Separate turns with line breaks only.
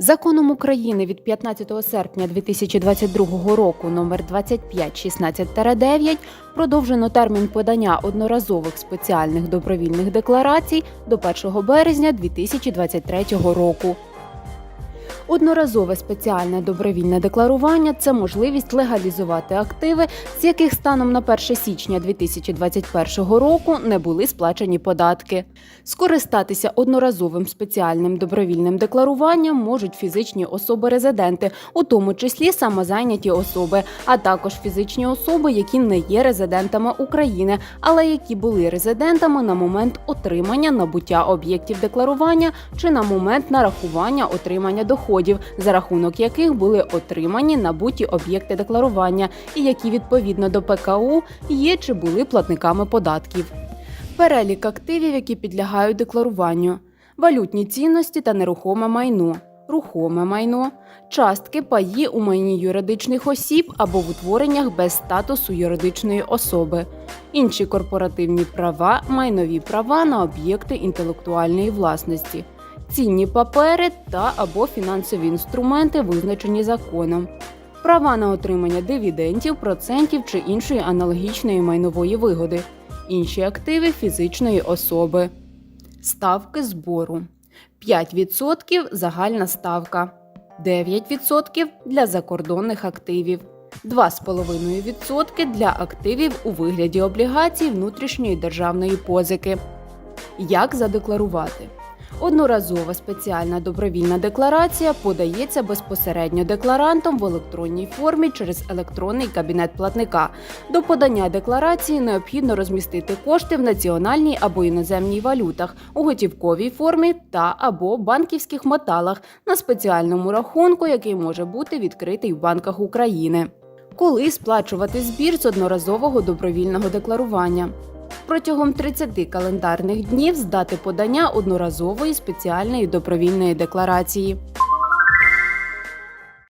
Законом України від 15 серпня 2022 року номер 2516-9 продовжено термін подання одноразових спеціальних добровільних декларацій до 1 березня 2023 року. Одноразове спеціальне добровільне декларування це можливість легалізувати активи, з яких станом на 1 січня 2021 року не були сплачені податки. Скористатися одноразовим спеціальним добровільним декларуванням можуть фізичні особи-резиденти, у тому числі самозайняті особи, а також фізичні особи, які не є резидентами України, але які були резидентами на момент отримання набуття об'єктів декларування чи на момент нарахування отримання доходів, за рахунок яких були отримані набуті об'єкти декларування, і які відповідно до ПКУ є чи були платниками податків. Перелік активів, які підлягають декларуванню, валютні цінності та нерухоме майно, рухоме майно, частки паї у майні юридичних осіб або в утвореннях без статусу юридичної особи, інші корпоративні права, майнові права на об'єкти інтелектуальної власності, цінні папери та або фінансові інструменти, визначені законом. Права на отримання дивідендів, процентів чи іншої аналогічної майнової вигоди, інші активи фізичної особи. Ставки збору 5% загальна ставка, 9% для закордонних активів, 2,5% для активів у вигляді облігацій внутрішньої державної позики. Як задекларувати? Одноразова спеціальна добровільна декларація подається безпосередньо декларантом в електронній формі через електронний кабінет платника. До подання декларації необхідно розмістити кошти в національній або іноземній валютах у готівковій формі та або банківських металах на спеціальному рахунку, який може бути відкритий в банках України. Коли сплачувати збір з одноразового добровільного декларування? Протягом 30 календарних днів здати подання одноразової спеціальної добровільної декларації.